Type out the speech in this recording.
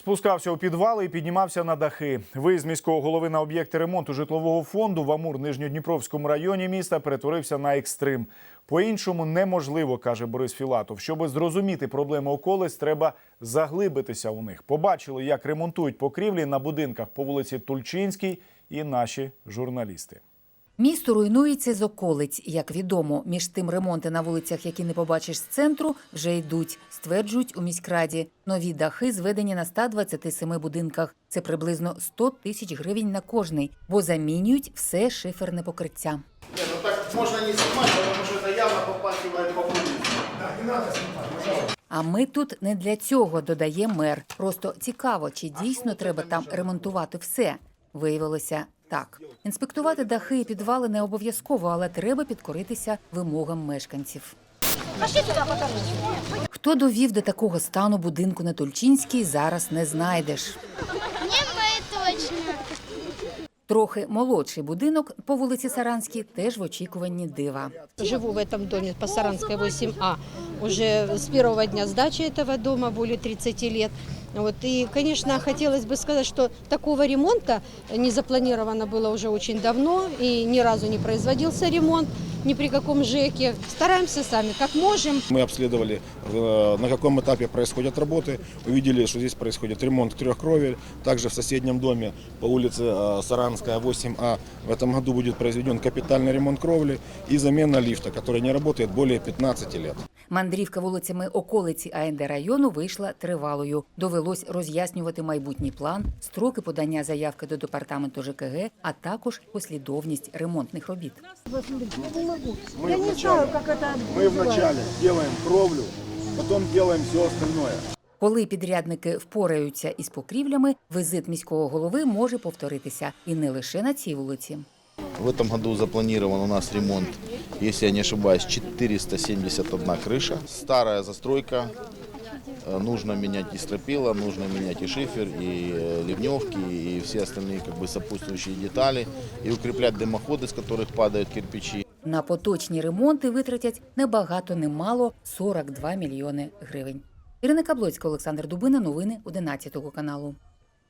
Спускався у підвали і піднімався на дахи. Виїзд міського голови на об'єкти ремонту житлового фонду в Амур Нижньодніпровському районі міста перетворився на екстрим. По-іншому неможливо, каже Борис Філатов. Щоби зрозуміти проблеми околиць, треба заглибитися у них. Побачили, як ремонтують покрівлі на будинках по вулиці Тульчинській і наші журналісти. Місто руйнується з околиць. Як відомо, між тим ремонти на вулицях, які не побачиш з центру, вже йдуть, стверджують у міськраді. Нові дахи зведені на 127 будинках. Це приблизно 100 тисяч гривень на кожний, бо замінюють все шиферне покриття. Не, ну так можно не снимать, потому что это явно попахивает по улице. А ми тут не для цього, додає мер. Просто цікаво, чи дійсно треба там ремонтувати все. Виявилося так. Інспектувати дахи і підвали не обов'язково, але треба підкоритися вимогам мешканців. Хто довів до такого стану будинку на Тульчинській, зараз не знайдеш. Не мы точно. Трохи молодший будинок по вулиці Саранській теж в очікуванні дива. Живу в этом доме по Саранской 8А уже с первого дня сдачи этого дома, более 30 лет. Вот. И, конечно, хотелось бы сказать, что такого ремонта не запланировано было уже очень давно, и ни разу не производился ремонт ни при каком ЖЭКе. Стараемся сами, как можем. Мы обследовали, э, на каком этапе происходят работы, увидели, что здесь происходит ремонт трех кровель. Также в соседнем доме по улице э, Саранская, 8А, в этом году будет произведен капитальный ремонт кровли и замена лифта, который не работает более 15 лет. Мандрівка вулицями околиці АНД району вийшла тривалою. Довелось роз'яснювати майбутній план, строки подання заявки до департаменту ЖКГ, а також послідовність ремонтних робіт. Мы вначале, мы вначале делаем кровлю, потом делаем все остальное. Коли підрядники впораються із покрівлями, візит міського голови може повторитися і не лише на цій вулиці. В этом году запланирован у нас ремонт, если я не ошибаюсь, 471 крыша. Старая застройка, э, нужно менять и стропила, нужно менять и шифер, и э, ливневки, и все остальные как бы сопутствующие детали, и укреплять дымоходы, с которых падают кирпичи. На поточні ремонти витратять небагато, немало 42 мільйони гривень. Ірина Каблоцька, Олександр Дубина. Новини 11 каналу.